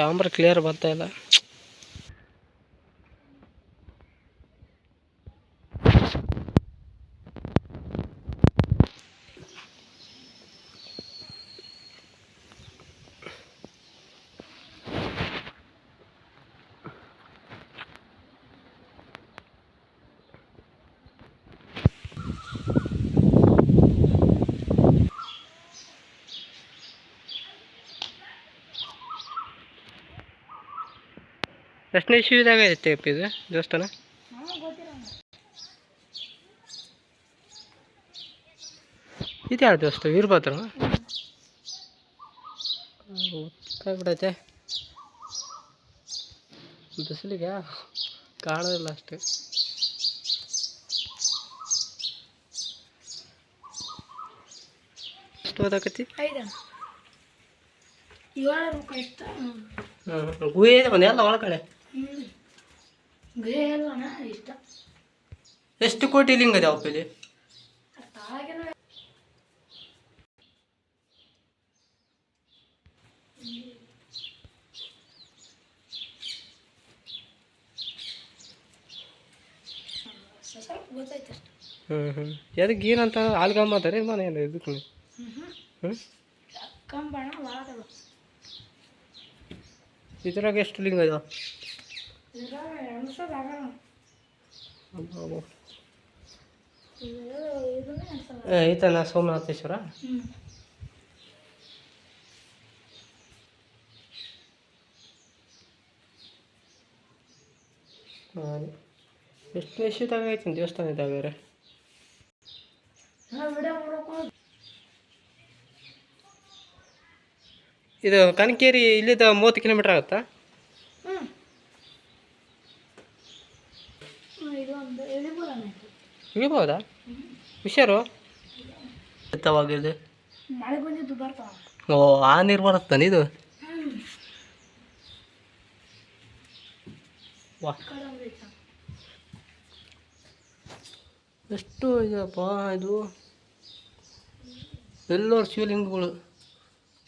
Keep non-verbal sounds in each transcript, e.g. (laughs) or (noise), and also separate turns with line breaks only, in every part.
Camera clear ಬರ್ತಾ ಇಲ್ಲ. ಎಷ್ಟನೇ ಇಶ್ಯೂದಾಗ ಐತೆ ಅಪ್ಪ ಇದು ದೇವಸ್ಥಾನ? ಇದು ಯಾರು ದೇವಸ್ಥಾನ? ವೀರಭದ್ರ ಬಿಡತ್ತೆ ಬಿಸಿಲಿಗೆ ಕಾಣೋದಿಲ್ಲ ಅಷ್ಟೇ. ಎಷ್ಟು ಓದಾಕತಿ
ಐದು ಏಳು ರೂಪಾಯಿ ಇತ್ತು.
ಗುಹೆ ಇದೆ ಒಂದು ಎಲ್ಲ ಒಳಗಡೆ.
ಇಷ್ಟ.
ಎಷ್ಟು ಕೋಟಿ ಲಿಂಗ ಇದೆ ಅಪ್ಪ ಇಲ್ಲಿ?
ತಾಳಗೇನು ಸ್ವಲ್ಪ ಗೊತ್ತಾಯ್ತು ಅಷ್ಟು.
ಹ್ಞೂ ಹ್ಞೂ ಅದಕ್ಕೆ ಏನಂತ ಆಲ್ಗಮ್ಮ ಅಂತಾರೆ ಮನೆ ಇದಕ್ಕೆ
ಹ್ಞೂ
ಇದ್ರಾಗ ಎಷ್ಟು ಲಿಂಗ
ಇದೆ?
ಐತಲ್ಲ ಸೋಮನಾಥೇಶ್ವರ? ಎಷ್ಟು ವರ್ಷದಾಗ ಐತಿ ದೇವಸ್ಥಾನ ಇದ್ದಾವೆ ಇದು ಕನಕೇರಿ ಇಲ್ಲಿದ್ದ ಮೂವತ್ತು ಕಿಲೋಮೀಟ್ರ್ ಆಗುತ್ತಾ? ಇಳಿಬೋದಾ? ಹುಷಾರು? ಎತ್ತವಾಗಿದೆ ಓ ಆ ನೀರು ಬರುತ್ತಾನೆ ಇದು? ಎಷ್ಟು ಇದಪ್ಪ ಇದು? ಎಲ್ಲರ ಶಿವಲಿಂಗಗಳು.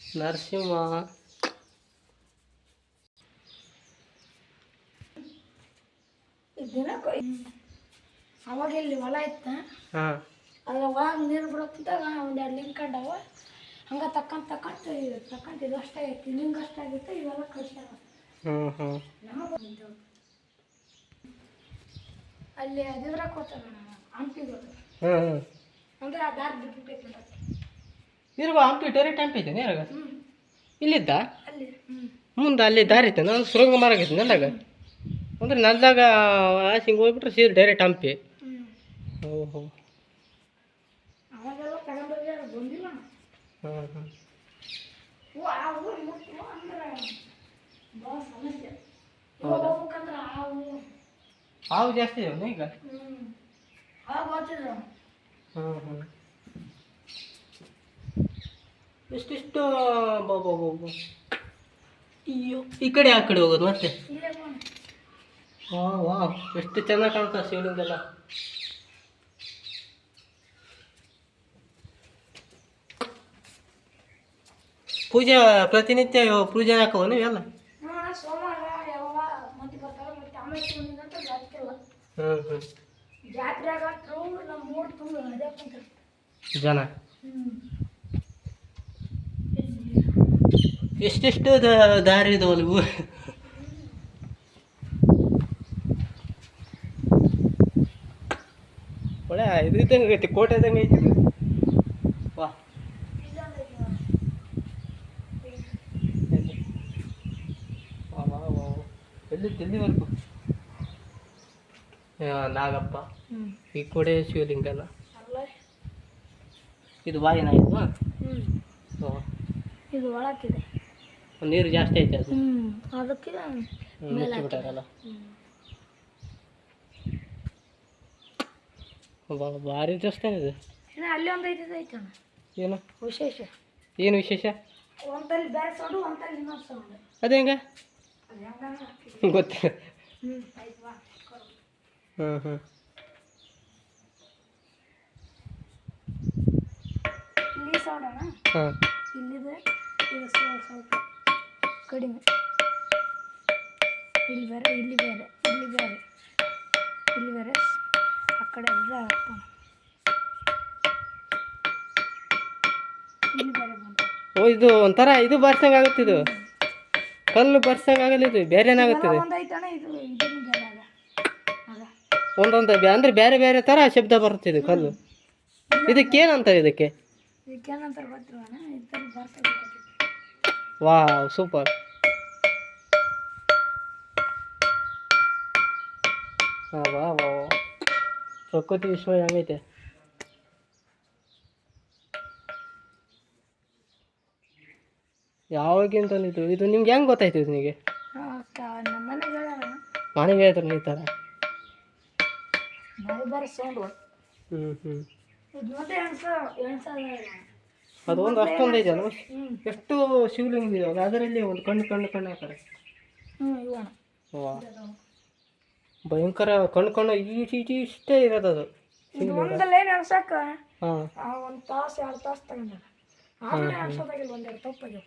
ನರಸಿಂಹ.
ದಿನಕ್ಕೆ ಅವಾಗ ಇಲ್ಲಿ ಹೊಲ ಇತ್ತ?
ಹಾಂ.
ಅದ್ರ ಒಳಗೆ ನೀರು ಬಿಡೋಕ್ಕಿದ್ದಾಗ ಒಂದು ಎರಡು ಲಿಂಕ್ ಕಂಡವ ಹಂಗೆ ತಕ್ಕಂತ ತಕ್ಕಂತ ತಕ್ಕಂತ ಇದು ಅಷ್ಟೇ ಐತಿ. ಲಿಂಕ್ ಅಷ್ಟೇ ಆಗಿತ್ತು ಇವೆಲ್ಲ ಕಳ್ಸ್ಯಾರ
ಹ್ಞೂ ಹ್ಞೂ
ನಮಗೆ ಅಲ್ಲಿ ಅದಿದ್ರಾಗ ಹಂಪಿಗಳು
ಹ್ಞೂ ಹ್ಞೂ
ಅಂದ್ರೆ ಆ ದಾರಿ ಬಿಟ್ಬಿಟ್ಟೈತಿ
ಇರುವ ಹಂಪಿ ಟೆಂಪ್ ಹಂಪಿ
ಯಾರಾಗ
ಇಲ್ಲಿದ್ದ?
ಮುಂದೆ ಅಲ್ಲಿ ದಾರಿ ಇತ್ತು ನಾನು ಸುರಂಗ ಮಾರಾಗೈತಿ ನಂದಾಗ ಅಂದರೆ ನಂದಾಗ ಆಸಿಂಗ್ ಹೋಗ್ಬಿಟ್ರೆ ಸೀರೆ ಡೈರೆಕ್ಟ್ ಹಂಪಿ ಓಹೋ. ಹಾಂ ಹಾಂ. ಹಾವು ಜಾಸ್ತಿ ಇದಾವೆ ಈಗ? ಹಾಂ ಹಾಂ ಎಷ್ಟಿಷ್ಟು ಬಾಬಾ ಬಾಬಾ ಅಯ್ಯೋ ಈ ಕಡೆ ಆ ಕಡೆ ಹೋಗೋದು ಮತ್ತೆ
ಇಲ್ಲೇ ಬಂದು
ವಾ ವಾ ಎಷ್ಟು ಚೆನ್ನಾಗಿ ಕಾಣ್ತದೆ ಶಿವಲಿಂಗೆಲ್ಲ ಪೂಜೆ ಪ್ರತಿನಿತ್ಯ ಪೂಜೆ ಹಾಕವ ನೀವೆಲ್ಲ
ಹ್ಞೂ ಸೋಮವಾರ ಯಾವಾಗ
ಎಷ್ಟೆಷ್ಟು ದಾರಿ ಇದಾವಲ್ಲ ಇವು ಒಳ್ಳೆ ಇದು ಇದ್ದಂಗೆ ಐತಿ ಕೋಟೆ ಇದ್ದಂಗೆ ಐತಿ ವಾ. ಎಲ್ಲಿ? ಎಲ್ಲಿವರೆಗೂ? ನಾಗಪ್ಪ. ಈ ಕೋಡೆ ಶಿವಲಿಂಗ ಅಲ್ಲ? ಇದು ವಾಯಿನ ಇದು?
ಇದು ಒಳಕ್ಕಿದೆ.
ನೀರು ಜಾಸ್ತಿ ಐತೆ ಅದು.
ಅದಕ್ಕೆ ಮೇಲೆ
ವಾ ಭಾರಿ ದೇವಸ್ಥಾನ ಇದು.
ಇನ್ನು ಅಲ್ಲಿ ಒಂದು ಐದು ಐತಣ್ಣ.
ಏನು?
ವಿಶೇಷ.
ಏನು ವಿಶೇಷ?
ಒಂದಲ್ಲಿ ಬೇರೆ ಸೌಂಡು ಒಂದಲ್ಲಿ ಇನ್ನೊಂದು ಸೌಂಡು.
ಅದು ಹೆಂಗ? (laughs) ಗೊತ್ತಿಲ್ಲ.
ಹ್ಞೂ
ಹ್ಞೂ
ಇಲ್ಲಿ ಸೌಂಡ್ ಅಣ್ಣ
ಹಾಂ.
ಇಲ್ಲಿದೆ ಇದು ಸ್ವಲ್ಪ ಕಡಿಮೆ. ಇಲ್ಲಿ ಬೇರೆ ಇಲ್ಲಿ ಬೇರೆ ಇಲ್ಲಿ ಬೇರೆ ಇಲ್ಲಿ ಬೇರೆ. ಆ ಕಡೆ ಎಲ್ಲ ಹಾಕ್ತಾನೆ. ಇಲ್ಲಿ ಬೇರೆ ಬಂತು.
ಓ ಇದು ಒಂಥರ ಇದು ಬರ್ಸಂಗೆ ಆಗುತ್ತಿದು ಕಲ್ಲು ಬರ್ಸಂಗೆ ಆಗಲ್ಲ ಇದು ಬೇರೆ ಏನಾಗುತ್ತೆ ಇದು?
ಒಂದು ಐತಣ್ಣ ಇದು ಇದನ್ನು ಬೇರೆ ಅದ
ಒಂದೊಂದು ಅಂದ್ರೆ ಬೇರೆ ಬೇರೆ ಥರ ಶಬ್ದ ಬರುತ್ತೆ ಇದು ಕಲ್ಲು. ಇದಕ್ಕೇನಂತ ಇದಕ್ಕೆ?
ಇದಕ್ಕೇನಂತಾರೆ ಬರ್ತದೆ
ವಾವ್ ಸೂಪರ್. ಪ್ರಕೃತಿ ವಿಶ್ವ ಹೆಂಗೈತೆ ಯಾವಾಗಿಂತ ಇದು ಇದು ನಿಮ್ಗೆ ಹೆಂಗೆ ಗೊತ್ತಾಯ್ತು ಇದು ನಿಮಗೆ
ಮನೆಗೆ
ಹೇಳ್ತಾರೆ ಈ ಥರ ಹ್ಞೂ ಹ್ಞೂ
ಇದು ಮತ್ತೆ ಎಣ್ಸ ಎಣ್ಸೋದ
ಅದು ಒಂದು ಅಷ್ಟೊಂದು ಇದೆಯಲ್ಲ
ಹ್ಞೂ
ಎಷ್ಟು ಶಿವಲಿಂಗ ಇದಾವಲ್ಲ ಅದರಲ್ಲಿ ಒಂದು ಕಣ್ಣು ಕಣ್ಣು ಕಣ್ಣು ಹಾಕ್ತಾರೆ ಭಯಂಕರ ಕಣ್ಣು ಕಣ್ಣು ಈಟ್ ಈಟ್ ಇಷ್ಟೇ ಇರೋದು ಅದು.
ಒಂದಲ್ಲೇ ಎಣ್ಸಕ್ಕ
ಹಾಂ.
ಒಂದು ತಾಸು ಎರಡು ತಾಸು ತಗೊಂಡ ಆಮೇಲೆ ಎಣ್ಸೋದಾಗಿಲ್ಲ ಒಂದೆರಡು ತಪ್ಪಾಗ್ಯಾವ.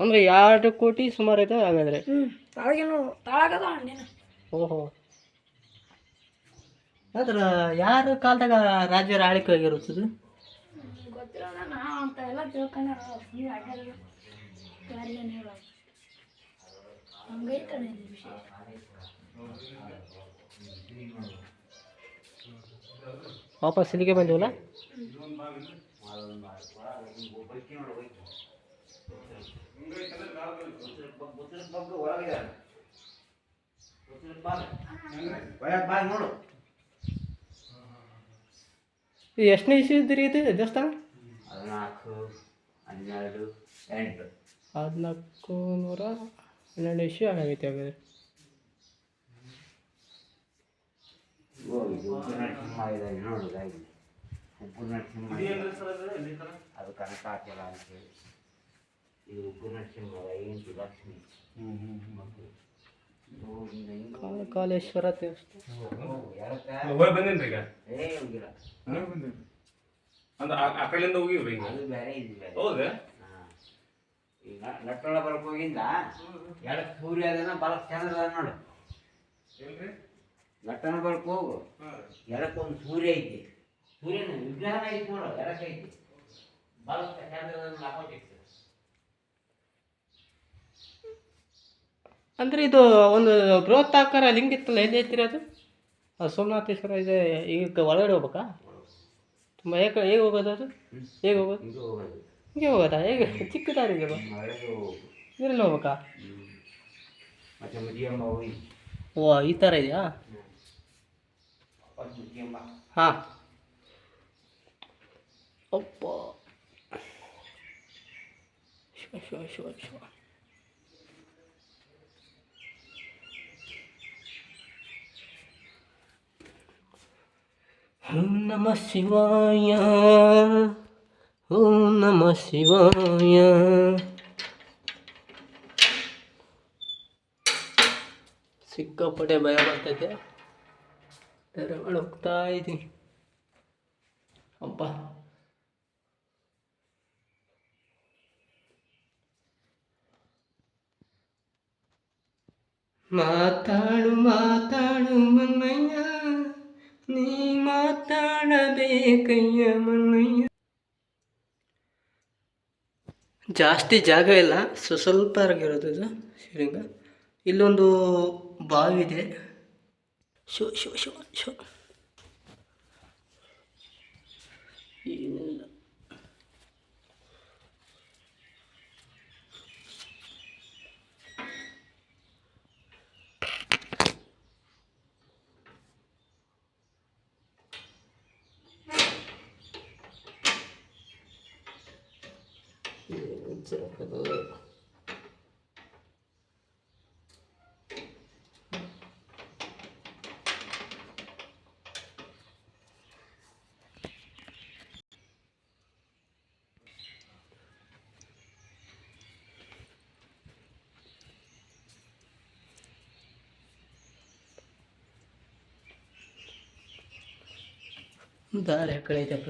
ಅಂದ್ರೆ ಎರಡು ಕೋಟಿ ಸುಮಾರು ಐತೆ ಹಾಗಾದ್ರೆ.
ಹ್ಞೂ ತಾಳಗೇನು ತಾಳಗದ ಹಣ್ಣಿನ?
ಓಹೋ. ಆದ್ರೆ ಯಾರ ಕಾಲದಾಗ ರಾಜ್ಯರ ಆಳ್ವಿಕೆ ಆಗಿರುತ್ತದೆ?
ಗೊತ್ತಿಲ್ಲ ನಾ ಅಂತ ಎಲ್ಲ ತಿಳ್ಕೊಂಡ ಹಂಗೈತಣ್ಣ ಇಲ್ಲಿ ವಿಷಯ
ವಾಪಸ್ ಇಲ್ಲಿಗೆ ಬಂದಿವಲ್ಲ ಎಷ್ಟನೇ ಇಸ್ವಿದ್ರಿ ಇದು? ದೇವಸ್ಥಾನ?
ಹದಿನಾಲ್ಕು ಹನ್ನೆರಡು ಎಂಟು.
ಹದಿನಾಲ್ಕು ನೂರ ಹನ್ನೆರಡು ಇಸ್ವಿ ಆಗೈತೆ ಹಾಗಾದ್ರೆ.
ಹೋಗಿ ಉಪ್ಪು ನರಸಿಂಹ ಇದಾಗಿ ನೋಡೋದಾಗಿ ಉಪ್ಪು ನರಸಿಂಹ ಇದೆ. ಅದು ಕನಕ ಹಾಕಿಲ್ಲ ಅಂತೇಳಿ ಇದು ಉಪ್ಪು ನರಸಿಂಹ ಎಂಟು ಲಕ್ಷ್ಮಿ ಮಕ್ಕಳು ಇದು
ಕಾಲೇಶ್ವರ ದೇವಸ್ಥಾನ
ಹೋಗು,
ಬಂದೇನ್ರಿ ಈಗ
ಏ ಹೋಗಿಲ್ಲ
ಅಂದ್ರೆ ಆ- ಕಡೆಯಿಂದ ಹೋಗಿವ್ರಿ ಈಗ
ಅದು ಬೇರೆ ಇದು ಬೇರೆ
ಹೌದಾ.
ಈಗ ಲಟ್ಟೊಳ ಬರಕ್ ಹೋಗಿಂದ ಎಡಕ್ಕೆ ಸೂರ್ಯ ಅದನ್ನ ಬಲಕ್ಕೆ ಚಂದ್ರ ಅದ ನೋಡು ಲಟ್ಟಣ ಬರಕ್. ಹೋಗು ಸೂರ್ಯ ಐತಿ. ಸೂರ್ಯನ ವಿಗ್ರಹನ ಐತಿ ನೋಡು ಎರಕ ಐತಿ. ಬಲಕ್ಕೆ ಚಂದ್ರ ಹಾಕೋತಿತ್ತು
ಅಂದರೆ ಇದು ಒಂದು ಬೃಹತ್ತಾಕಾರ ಲಿಂಗ ಇತ್ತಲ್ಲ ಎಲ್ಲಿ ಐತಿರಿ ಅದು? ಸೋಮನಾಥೇಶ್ವರ ಇದೆ ಈಗ ಒಳಗಡೆ ಹೋಗ್ಬೇಕಾ? ತುಂಬ ಹೇಗೆ ಹೇಗೆ ಹೋಗೋದು ಅದು? ಹೇಗೆ ಹೋಗೋದು? ಹಿಂಗೆ ಹೋಗೋದಾ. ಹೇಗೆ ಚಿಕ್ಕ ದಾರಿಗೆ ನೀರಲ್ಲಿ ಹೋಗ್ಬೇಕಾ. ಓ ಈ ಥರ ಇದೆಯಾ? और गेंबा हाँ ओप्पो शिवा ओम नमः शिवाय ओम नमः शिवाय। सिक्का पड़े बराबर थे। ತೆರಗಳು ಹೋಗ್ತಾ ಇದ್ದೀನಿ. ಅಪ್ಪ ಮಾತಾಡು ಮಾತಾಡು ಮನ್ನಯ್ಯ. ನೀ ಮಾತಾಡಬೇಕಯ್ಯ ಮನ್ನಯ್ಯ. ಜಾಸ್ತಿ ಜಾಗ ಇಲ್ಲ. ಸ್ವಸ್ವಲ್ಪ ಆಗಿರೋದು ಇದು ಶಿವಲಿಂಗ ಇಲ್ಲೊಂದು ಬಾವಿ 笑笑笑笑！这。ಆ ಕಡೆ ಐತಪ್ಪ